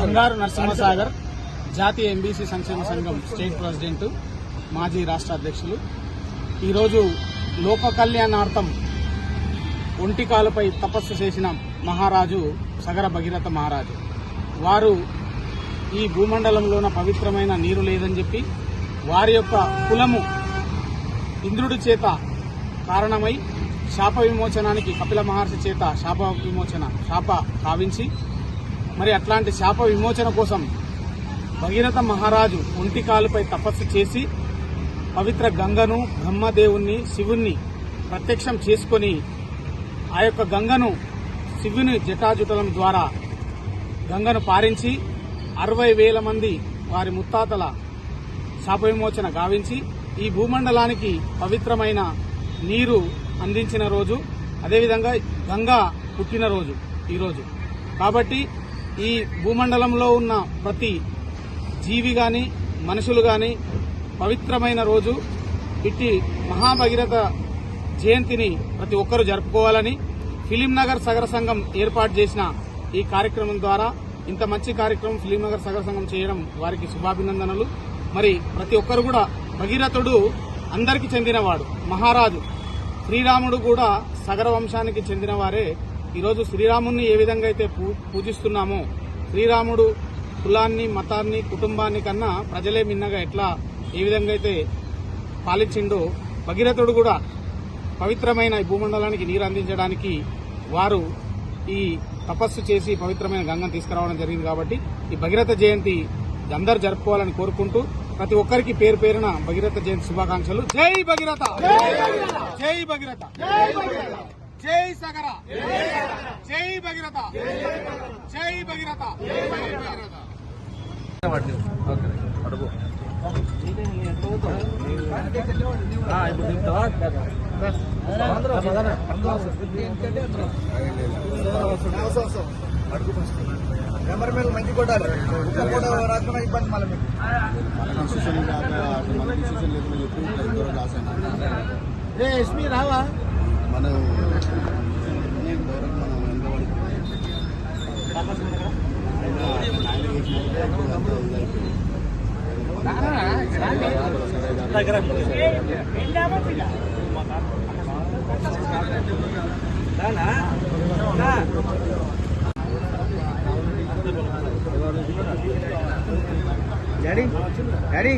బంగారు నరసింహసాగర్ జాతీయ ఎంబీసీ సంక్షేమ సంఘం స్టేట్ ప్రెసిడెంట్ మాజీ రాష్ట్ర అధ్యక్షులు. ఈరోజు లోక కళ్యాణార్థం ఒంటికాలపై తపస్సు చేసిన మహారాజు సగర భగీరథ మహారాజు. వారు ఈ భూమండలంలోన పవిత్రమైన నీరు లేదని చెప్పి వారి యొక్క కులము ఇంద్రుడి చేత కారణమై శాప విమోచనానికి కపిల మహర్షి చేత శాప విమోచన శాప కావించి మరి అట్లాంటి శాప విమోచన కోసం భగీరథ మహారాజు ఒంటి కాలుపై తపస్సు చేసి పవిత్ర గంగను బ్రహ్మదేవుణ్ణి శివుణ్ణి ప్రత్యక్షం చేసుకొని ఆ యొక్క గంగను శివుని జటాజుటలం ద్వారా గంగను పారించి అరవై వేల మంది వారి ముత్తాతల శాప విమోచన గావించి ఈ భూమండలానికి పవిత్రమైన నీరు అందించిన రోజు అదేవిధంగా గంగా పుట్టిన రోజు ఈరోజు కాబట్టి ఈ భూమండలంలో ఉన్న ప్రతి జీవి గాని మనుషులు గాని పవిత్రమైన రోజు ఇట్టి మహాభగీరథ జయంతిని ప్రతి ఒక్కరూ జరుపుకోవాలని ఫిలిం నగర్ సగర సంఘం ఏర్పాటు చేసిన ఈ కార్యక్రమం ద్వారా ఇంత మంచి కార్యక్రమం ఫిలిం నగర్ సగర సంఘం చేయడం వారికి శుభాభినందనలు. మరి ప్రతి ఒక్కరు కూడా భగీరథుడు అందరికీ చెందినవాడు మహారాజు. శ్రీరాముడు కూడా సగర వంశానికి చెందిన వారే ఈరోజు శ్రీరాముణ్ణి ఏ విధంగా అయితే పూ- పూజిస్తున్నామో శ్రీరాముడు కులాన్ని మతాన్ని కుటుంబాన్ని కన్నా ప్రజలే మిన్నగా ఎట్లా ఏ విధంగా అయితే పాలించిండో భగీరథుడు కూడా పవిత్రమైన ఈ భూమండలానికి నీరు అందించడానికి వారు ఈ తపస్సు చేసి పవిత్రమైన గంగను తీసుకురావడం జరిగింది కాబట్టి ఈ భగీరథ జయంతి అందరు జరుపుకోవాలని కోరుకుంటూ ప్రతి ఒక్కరికి పేరు పేరున భగీరథ జయంతి శుభాకాంక్షలు. జై భగీరథ! జై భగీరథ. జై సగర. జై భగీరథ. జై భగీరథ. కెమెరామెన్ మంచి కొట్టాలి కూడా రాకుండా ఇబ్బంది మళ్ళీ మీకు ఎస్మి రావా మనం మనం వెనకబడి డాడీ డాడీ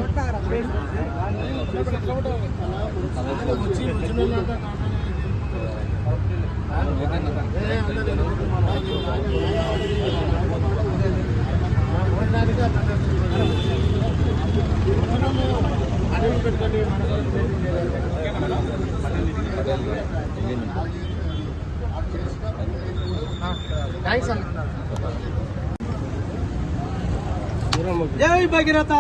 Thanks అన్న జై భగీరథ!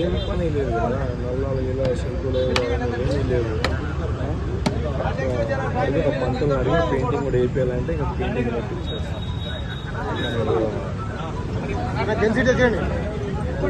ఏం పని లేదు. కదా నల్లాలు ఇలా శంకులు ఏమీ లేవు ఒక పంతులు అడిగి పెయింటింగ్ కూడా వేయాలంటే ఇంకా పెయింటింగ్ కట్టించేస్తాం జెన్సీ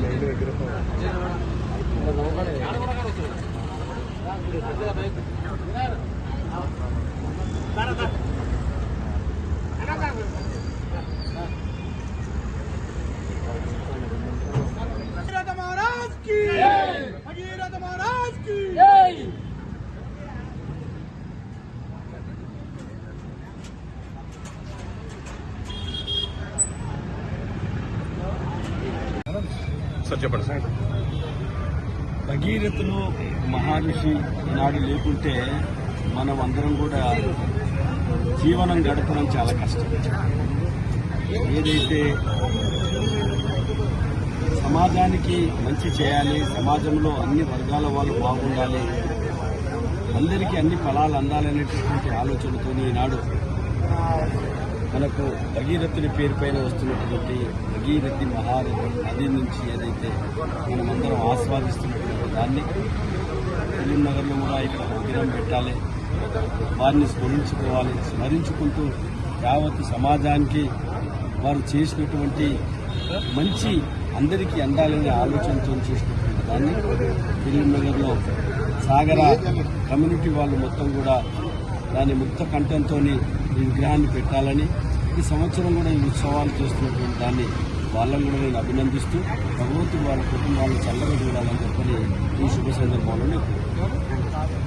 తెచ్చేయండి భగీరథ సార్ చెప్పండి సార్. భగీరథులు మహర్షి నాడు లేకుంటే మనం అందరం కూడా జీవనం గడపడం చాలా కష్టం. ఏదైతే సమాజానికి మంచి చేయాలి సమాజంలో అన్ని వర్గాల వాళ్ళు బాగుండాలి అందరికీ అన్ని ఫలాలు అందాలనేటటువంటి ఆలోచనతో ఈనాడు మనకు భగీరథుని పేరుపైన వస్తున్నటువంటి భగీరథి మహారథం నది నుంచి ఏదైతే మనమందరం ఆస్వాదిస్తున్నటువంటి దాన్ని ఫిలిం నగర్లో కూడా ఇక్కడ విగ్రహం పెట్టాలి. వారిని స్మరించుకోవాలి. స్మరించుకుంటూ యావత్ సమాజానికి వారు చేసినటువంటి మంచి అందరికీ అందాలనే ఆలోచనతో చేసినటువంటి దాన్ని ఫిలిం నగర్లో సాగర కమ్యూనిటీ వాళ్ళు మొత్తం కూడా దాని ముక్త కంఠంతో ఈ విగ్రహాన్ని పెట్టాలని ఈ సంవత్సరం కూడా ఈ ఉత్సవాలు చేస్తున్నటువంటి దాన్ని వాళ్ళని కూడా నేను అభినందిస్తూ భగవంతుడు వాళ్ళ కుటుంబాలను చల్లగా చూడాలని చెప్పని ఈ శుభ సందర్భంలో నేను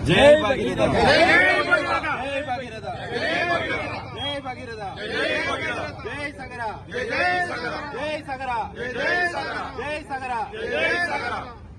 జై భగీరథ! జై భగీరథ! జై భగీరథ! జై సగరా! జై సగరా! జై జై